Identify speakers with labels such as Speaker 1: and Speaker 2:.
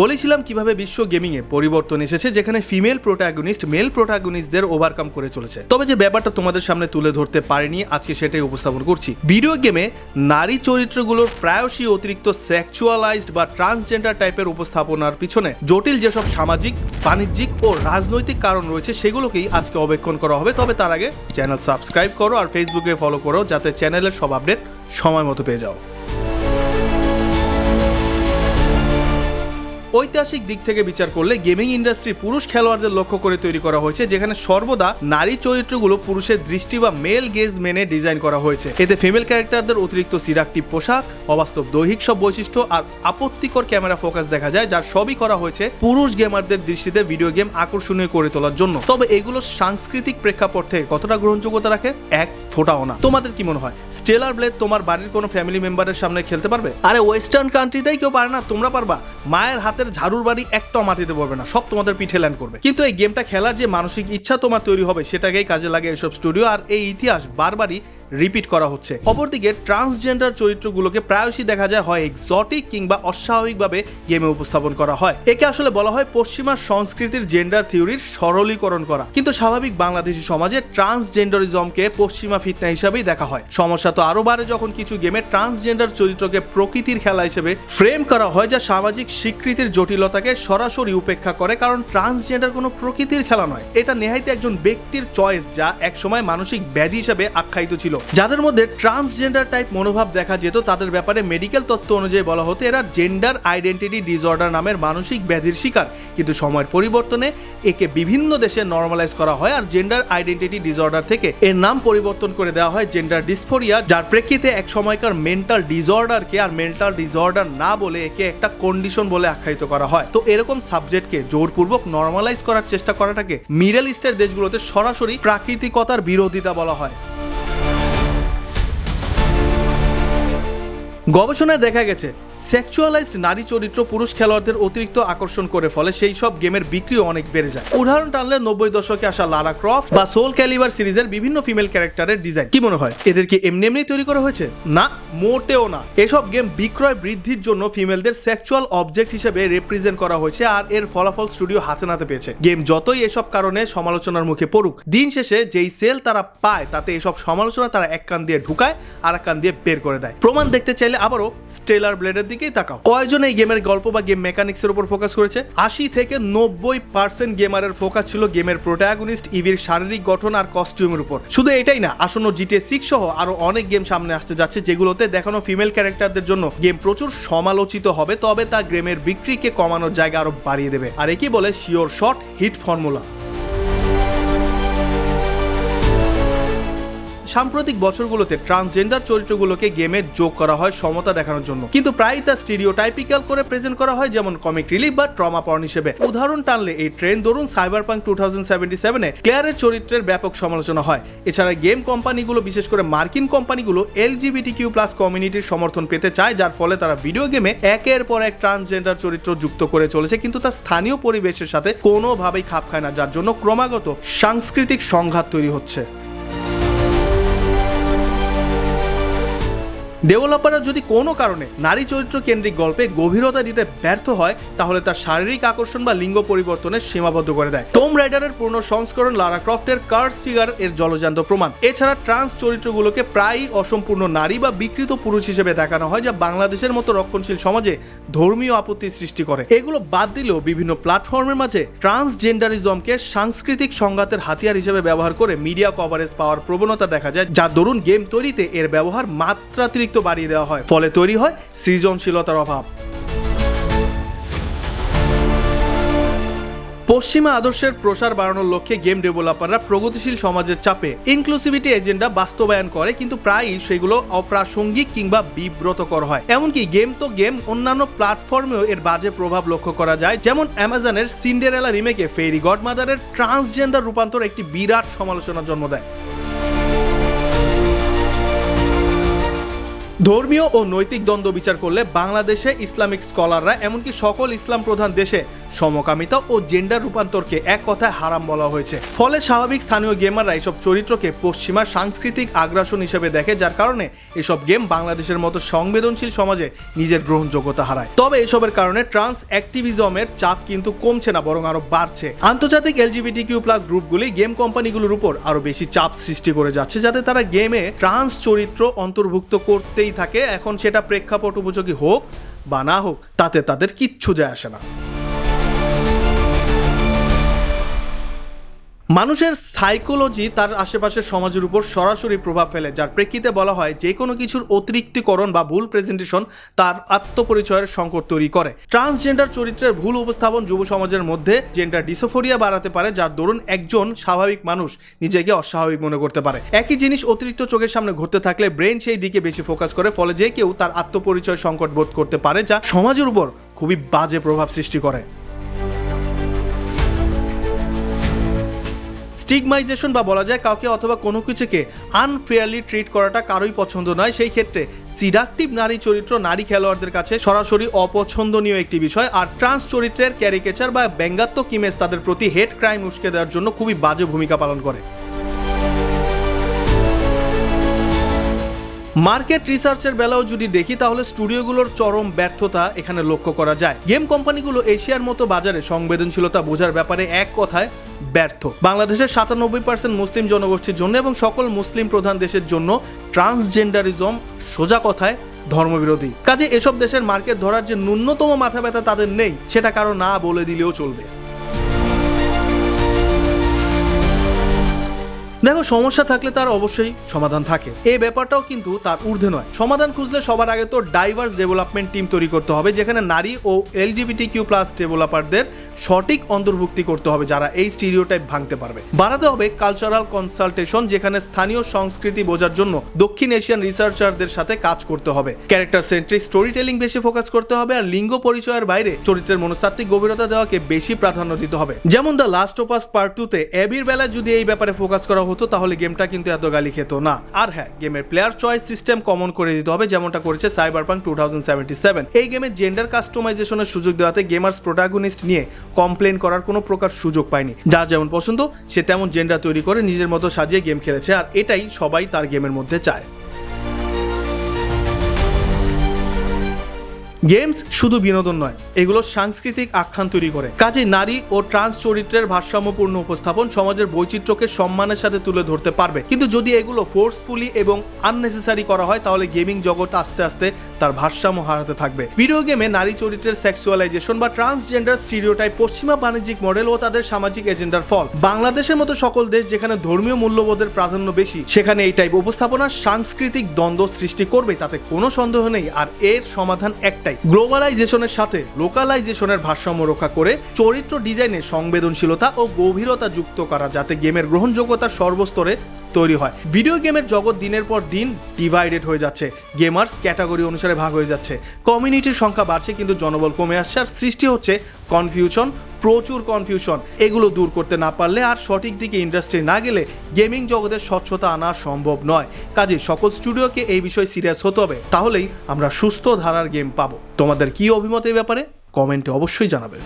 Speaker 1: বলেছিলাম কীভাবে বিশ্ব গেমিং এ পরিবর্তন এসেছে, যেখানে ফিমেল প্রোটাগনিস্ট মেল প্রোটাগনিস্টদের ওভারকাম করে চলেছে। তবে যে ব্যাপারটা তোমাদের সামনে তুলে ধরতে পারিনি, আজকে সেটাই উপস্থাপন করছি। ভিডিও গেমে নারী চরিত্রগুলোর প্রায়শই অতিরিক্ত সেক্সুয়ালাইজড বা ট্রান্সজেন্ডার টাইপের উপস্থাপনার পিছনে জটিল যেসব সামাজিক, বাণিজ্যিক ও রাজনৈতিক কারণ রয়েছে, সেগুলোকেই আজকে অবেক্ষণ করা হবে। তবে তার আগে চ্যানেল সাবস্ক্রাইব করো আর ফেসবুকে ফলো করো, যাতে চ্যানেলের সব আপডেট সময় মতো পেয়ে যাও। ঐতিহাসিক দিক থেকে বিচার করলে গেমিং ইন্ডাস্ট্রি পুরুষ খেলোয়াড়দের লক্ষ্য করে তৈরি করা হয়েছে, যেখানে সর্বদা নারী চরিত্রগুলো পুরুষের দৃষ্টি বা মেল গেজ মেনে ডিজাইন করা হয়েছে। এতে ফিমেল ক্যারেক্টারদের অতিরিক্ত সিরাকটিভ পোশাক, অবাস্তব দৈহিক সব বৈশিষ্ট্য আর আপত্তিকর ক্যামেরা ফোকাস দেখা যায়, যার সবই করা হয়েছে পুরুষ গেমারদের দৃষ্টিতে ভিডিও গেম আকর্ষণীয় করে তোলার জন্য। তবে এগুলো সাংস্কৃতিক প্রেক্ষাপট থেকে কতটা গ্রহণযোগ্যতা রাখে? এক, ফোটাও না। তোমাদের কি মনে হয়? স্টেলার ব্লেড তোমার বাড়ির কোনো ফ্যামিলি মেম্বারের সামনে খেলতে পারবে? আরে ওয়েস্টার্ন কান্ট্রিতেই কেউ পারে না, তোমরা পারবা। মায়ের হাতের ঝাড়ুর বাড়ি একটাও মাটিতে পড়বে না, সব তোমাদের পিঠে ল্যান্ড করবে। কিন্তু এই গেমটা খেলার যে মানসিক ইচ্ছা তোমার তৈরি হবে, সেটাকেই কাজে লাগে এসব স্টুডিও আর এই ইতিহাস বারবারই রিপিট করা হচ্ছে। অপরদিকে ট্রান্সজেন্ডার চরিত্রগুলোকে প্রায়শই দেখা যায় হয় এক্সটিক কিংবা অস্বাভাবিকভাবে গেমে উপস্থাপন করা হয়। একে আসলে বলা হয় পশ্চিমা সংস্কৃতির জেন্ডার থিওরির সরলীকরণ করা। কিন্তু স্বাভাবিক বাংলাদেশি সমাজে ট্রান্সজেন্ডারিজমকে পশ্চিমা ফিতনা হিসাবেই দেখা হয়। সমস্যা তো আরও বাড়ে যখন কিছু গেমে ট্রান্সজেন্ডার চরিত্রকে প্রকৃতির খেলা হিসেবে ফ্রেম করা হয় যা সামাজিক স্বীকৃতির জটিলতাকে সরাসরি উপেক্ষা করে, কারণ ট্রান্সজেন্ডার কোনো প্রকৃতির খেলা নয়। এটা নেহাইতে একজন ব্যক্তির চয়েস যা একসময় মানসিক ব্যাধি হিসাবে আখ্যায়িত ছিল। যাদের মধ্যে ট্রান্সজেন্ডার টাইপ মনোভাব দেখা যেত, তাদের ব্যাপারে মেডিকেল তথ্য অনুযায়ী বলা হতো এরা জেন্ডার আইডেন্টিটি ডিসঅর্ডার নামের মানসিক ব্যাধির শিকার। কিন্তু সময়ের পরিবর্তনে একে বিভিন্ন দেশে নর্মালাইজ করা হয় আর জেন্ডার আইডেন্টিটি ডিসঅর্ডার থেকে এর নাম পরিবর্তন করে দেওয়া হয় জেন্ডার ডিসফোরিয়া যার প্রেক্ষিতে এক সময়কার মেন্টাল ডিসঅর্ডারকে আর মেন্টাল ডিসঅর্ডার না বলে একে একটা কন্ডিশন বলে আখ্যায়িত করা হয়। তো এরকম সাবজেক্টকে জোরপূর্বক নর্মালাইজ করার চেষ্টা করাটাকে মিডল ইস্টের দেশগুলোতে সরাসরি প্রাকৃতিকতার বিরোধিতা বলা হয়। গবেষণায় দেখা গেছে সেক্সুয়ালাইজড নারী চরিত্র পুরুষ খেলোয়াড়দের অতিরিক্ত আকর্ষণ করে ফলে সেই সব গেমের বিক্রিও অনেক বেড়ে যায়। উদাহরণ টানলে নব্বই দশকে আসা লারা ক্রফট বা সোল ক্যালিবার সিরিজের বিভিন্ন ফিমেল ক্যারেক্টারের ডিজাইন কি মনে হয় এদের কি এমনি এমনি তৈরি করা হয়েছে? না, মোটেও না। এসব গেম বিক্রয় বৃদ্ধির জন্য ফিমেলদের সেক্সুয়াল অবজেক্ট হিসেবে রিপ্রেজেন্ট করা হয়েছে আর এর ফলাফল স্টুডিও হাতে নাতে পেয়েছে। গেম যতই এসব কারণে সমালোচনার মুখে পড়ুক, দিন শেষে যেই সেল তারা পায়, তাতে এসব সমালোচনা তারা এক কান দিয়ে ঢুকায় আর এক কান দিয়ে বের করে দেয়। প্রমাণ দেখতে চাইলে আবারও স্টেলার ব্লেডের দিকেই তাকাও। কয়জন এই গেমের গল্প বা গেম মেকানিক্সের উপর ফোকাস করেছে। আশি থেকে নব্বই পার্সেন্ট গেমারের ফোকাস ছিল গেমের প্রোটাগনিস্ট ইভির শারীরিক গঠন আর কস্টিউমের উপর। শুধু এটাই না, আসন্ন জিটিএ সিক্স সহ আরও অনেক গেম সামনে আসতে যাচ্ছে, যেগুলোতে দেখানো ফিমেল ক্যারেক্টারদের জন্য গেম প্রচুর সমালোচিত হবে, তবে তা গেমের বিক্রিকে কমানোর জায়গা আরও বাড়িয়ে দেবে। আর একই বলে শিওর শট হিট ফর্মুলা সাম্প্রতিক বছরগুলোতে ট্রান্সজেন্ডার চরিত্রগুলোকে গেমে যোগ করা হয় সমতা দেখানোর জন্য। কিন্তু প্রায় তা স্টিরিওটাইপিক্যাল করে প্রেজেন্ট করা হয়, যেমন কমিক রিলিফ বা ট্রমা পর্ন হিসেবে। উদাহরণ টানলে এই ট্রেন ধরুন সাইবার পাঙ্ক টু থাউজেন্ড ক্লিয়ারের চরিত্রের ব্যাপক সমালোচনা হয়। এছাড়া গেম কোম্পানিগুলো বিশেষ করে মার্কিন কোম্পানিগুলো এলজিবিটি কিউ প্লাস কমিউনিটির সমর্থন পেতে চায়, যার ফলে তারা ভিডিও গেমে একের পর এক ট্রান্সজেন্ডার চরিত্র যুক্ত করে চলেছে, কিন্তু তা স্থানীয় পরিবেশের সাথে কোনোভাবেই খাপ খায় না, যার জন্য ক্রমাগত সাংস্কৃতিক সংঘাত তৈরি হচ্ছে। ডেভেলপাররা যদি কোনো কারণে নারী চরিত্র কেন্দ্রিক গল্পে গভীরতা দিতে ব্যর্থ হয়, তাহলে তার শারীরিক আকর্ষণ বা লিঙ্গ পরিবর্তনের সীমাবদ্ধ করে দেয়। টোম রাইডারের পূর্ণ সংস্করণ লারা ক্রফটের কার্স ফিগার এর জলজান্ত প্রমাণ। এছাড়া ট্রান্স চরিত্রগুলোকে প্রায়ই অসম্পূর্ণ নারী বা বিকৃত পুরুষ হিসেবে দেখানো হয়, যা বাংলাদেশের মতো রক্ষণশীল সমাজে ধর্মীয় আপত্তির সৃষ্টি করে। এগুলো বাদ দিলেও বিভিন্ন প্ল্যাটফর্মের মাঝে ট্রান্সজেন্ডারিজমকে সাংস্কৃতিক সংঘাতের হাতিয়ার হিসেবে ব্যবহার করে মিডিয়া কভারেজ পাওয়ার প্রবণতা দেখা যায়, যা দরুন গেম তৈরিতে এর ব্যবহার মাত্রাতিরিক্ত বাড়িয়ে দেওয়া হয়, ফলে তৈরি হয় সৃজনশীলতার অভাব। পশ্চিমা আদর্শের প্রসার বাড়ানোর লক্ষ্যে গেম ডেভেলপাররা প্রগতিশীল সমাজের চাপে ইনক্লুসিভিটি এজেন্ডা বাস্তবায়ন করে, কিন্তু প্রায়ই সেগুলো অপ্রাসঙ্গিক কিংবা বিব্রতকর হয়। এমনকি গেম তো গেম অন্যান্য প্ল্যাটফর্মেও এর বাজে প্রভাব লক্ষ্য করা যায়। যেমন অ্যামাজনের সিন্ডারেলা রিমেকে ফেরি গডমাদারের ট্রান্সজেন্ডার রূপান্তর একটি বিরাট সমালোচনার জন্ম দেয়। ধর্মীয় ও নৈতিক দ্বন্দ্ব বিচার করলে বাংলাদেশে ইসলামিক স্কলাররা এমনকি সকল ইসলাম প্রধান দেশে সমকামিতা ও জেন্ডার রূপান্তরকে এক কথায় হারাম বলা হয়েছে। ফলে স্বাভাবিক স্থানীয় গেমাররা এসব চরিত্রকে পশ্চিমা সাংস্কৃতিক আগ্রাসন হিসেবে দেখে, যার কারণে এসব গেম বাংলাদেশের মতো সংবেদনশীল সমাজে নিজের গ্রহণযোগ্যতা হারায়। তবে এসবের কারণে ট্রান্স অ্যাক্টিভিজমের চাপ কিন্তু কমছে না, বরং আরও বাড়ছে। আন্তর্জাতিক এলজিবিটি কিউ প্লাস গ্রুপগুলি গেম কোম্পানিগুলোর উপর আরও বেশি চাপ সৃষ্টি করে যাচ্ছে, যাতে তারা গেমে ট্রান্স চরিত্র অন্তর্ভুক্ত করতেই থাকে। এখন সেটা প্রেক্ষাপট উপযোগী হোক বা না হোক, তাতে তাদের কিচ্ছু যায় আসে না। মানুষের সাইকোলজি তার আশেপাশের সমাজের উপর সরাসরি প্রভাব ফেলে, যার প্রেক্ষিতে বলা হয় যে কোনো কিছুর অতিরিক্তিকরণ বা ভুল প্রেজেন্টেশন তার আত্মপরিচয়ের সংকট তৈরি করে। ট্রান্সজেন্ডার চরিত্রের ভুল উপস্থাপন যুব সমাজের মধ্যে জেন্ডার ডিসোফোরিয়া বাড়াতে পারে, যার দরুন একজন স্বাভাবিক মানুষ নিজেকে অস্বাভাবিক মনে করতে পারে। একই জিনিস অতিরিক্ত চোখের সামনে ঘটতে থাকলে ব্রেন সেই দিকে বেশি ফোকাস করে, ফলে যে কেউ তার আত্মপরিচয় সংকট বোধ করতে পারে, যা সমাজের উপর খুবই বাজে প্রভাব সৃষ্টি করে। স্টিগমাইজেশন বা বলা যায় কাউকে অথবা কোনো কিছুকে আনফেয়ারলি ট্রিট করাটা কারোই পছন্দ নয়। সেই ক্ষেত্রে সিডাকটিভ নারী চরিত্র নারী খেলোয়াড়দের কাছে সরাসরি অপছন্দনীয় একটি বিষয়। আর ট্রান্স চরিত্রের ক্যারিকেচার বা ব্যঙ্গাত্মক ইমেজ তাদের প্রতি হেড ক্রাইম উস্কে দেওয়ার জন্য খুবই বাজে ভূমিকা পালন করে। মার্কেট রিসার্চের বেলাও যদি দেখি, তাহলে স্টুডিওগুলোর চরম ব্যর্থতা এখানে লক্ষ্য করা যায়। গেম কোম্পানিগুলো এশিয়ার মতো বাজারে সংবেদনশীলতা বোঝার ব্যাপারে এক কথায় ব্যর্থ। বাংলাদেশের সাতানব্বই পার্সেন্ট মুসলিম জনগোষ্ঠীর জন্য এবং সকল মুসলিম প্রধান দেশের জন্য ট্রান্সজেন্ডারিজম সোজা কথায় ধর্মবিরোধী। কাজে এসব দেশের মার্কেট ধরার যে ন্যূনতম মাথা ব্যথা তাদের নেই, সেটা কারও না বলে দিলেও চলবে। দেখো, সমস্যা থাকলে তার অবশ্যই সমাধান থাকে। এই ব্যাপারটাও কিন্তু তার ঊর্ধ্বে নয়। সমাধান খুঁজলে সবার আগে তো ডাইভার্স ডেভেলপমেন্ট টিম তৈরি করতে হবে, যেখানে নারী ও এলজিবিটি কিউ প্লাস ডেভেলপারদের সঠিক অন্তর্ভুক্তি করতে হবে, যারা এই স্টিরিওটাইপ ভাঙতে পারবে। বাড়াতে হবে কালচারাল কনসালটেশন যেখানে স্থানীয় সংস্কৃতি বোঝার জন্য দক্ষিণ এশিয়ান রিসার্চারদের সাথে কাজ করতে হবে। ক্যারেক্টার সেন্ট্রিক স্টোরি টেলিং বেশি ফোকাস করতে হবে, আর লিঙ্গ পরিচয়ের বাইরে চরিত্রের মনস্তাত্ত্বিক গভীরতা দেওয়াকে বেশি প্রাধান্য দিতে হবে। যেমন the last of us part টুতে অ্যাবির বেলায় যদি এই ব্যাপারে ফোকাস করা তাহলে গেমটা কিন্তু এত গালি খেত না। আর হ্যাঁ গেমের প্লেয়ার চয়েস সিস্টেম কমন করে দিতে হবে, যেমনটা করেছে সাইবার পাঙ্ক টু এই গেমে জেন্ডার কাস্টমাইজেশনের সুযোগ দেওয়াতে গেমার্স প্রোটাগনিস্ট নিয়ে কমপ্লেন করার কোনো প্রকার সুযোগ পায়নি। যা যেমন পছন্দ, সে তেমন জেন্ডার তৈরি করে নিজের মতো সাজিয়ে গেম খেলেছে, আর এটাই সবাই তার গেমের মধ্যে চায়। গেমস শুধু বিনোদন নয়, এগুলো সাংস্কৃতিক আখ্যান তৈরি করে। কাজে নারী ও ট্রান্স চরিত্রের ভারসাম্যপূর্ণ উপস্থাপন সমাজের বৈচিত্র্যকে সম্মানের সাথে তুলে ধরতে পারবে। কিন্তু যদি এগুলো ফোর্সফুলি এবং আননেসেসারি করা হয়, তাহলে গেমিং জগৎ আস্তে আস্তে তার ভারসাম্য হারাতে থাকবে। ভিডিও গেমে নারী চরিত্রের সেক্সুয়ালাইজেশন বা ট্রান্সজেন্ডার স্টিরিওটাইপ পশ্চিমা বাণিজ্যিক মডেল ও তাদের সামাজিক এজেন্ডার ফল। বাংলাদেশের মতো সকল দেশ যেখানে ধর্মীয় মূল্যবোধের প্রাধান্য বেশি, সেখানে এই টাইপ উপস্থাপনা সাংস্কৃতিক দ্বন্দ্ব সৃষ্টি করবে, তাতে কোনো সন্দেহ নেই, আর এর সমাধান একটাই। গ্লোবালাইজেশনের সাথে লোকালাইজেশনের ভারসাম্য রক্ষা করে চরিত্র ডিজাইনে সংবেদনশীলতা ও গভীরতা যুক্ত করা, যাতে গেমের গ্রহণযোগ্যতা সর্বস্তরে তৈরি হয়। ভিডিও গেমের জগৎ দিনের পর দিন ডিভাইডেড হয়ে যাচ্ছে। গেমার্স ক্যাটাগরি অনুসারে ভাগ হয়ে যাচ্ছে। কমিউনিটির সংখ্যা বাড়ছে কিন্তু জনবল কমে আসছে আর সৃষ্টি হচ্ছে কনফিউশন প্রচুর কনফিউশন এগুলো দূর করতে না পারলে আর সঠিক দিকে ইন্ডাস্ট্রি না গেলে গেমিং জগতের স্বচ্ছতা আনা সম্ভব নয়। কাজে সকল স্টুডিওকে এই বিষয়ে সিরিয়াস হতে হবে। তাহলেই আমরা সুস্থ ধারার গেম পাবো। তোমাদের কি অভিমত এই ব্যাপারে? কমেন্টে অবশ্যই জানাবে।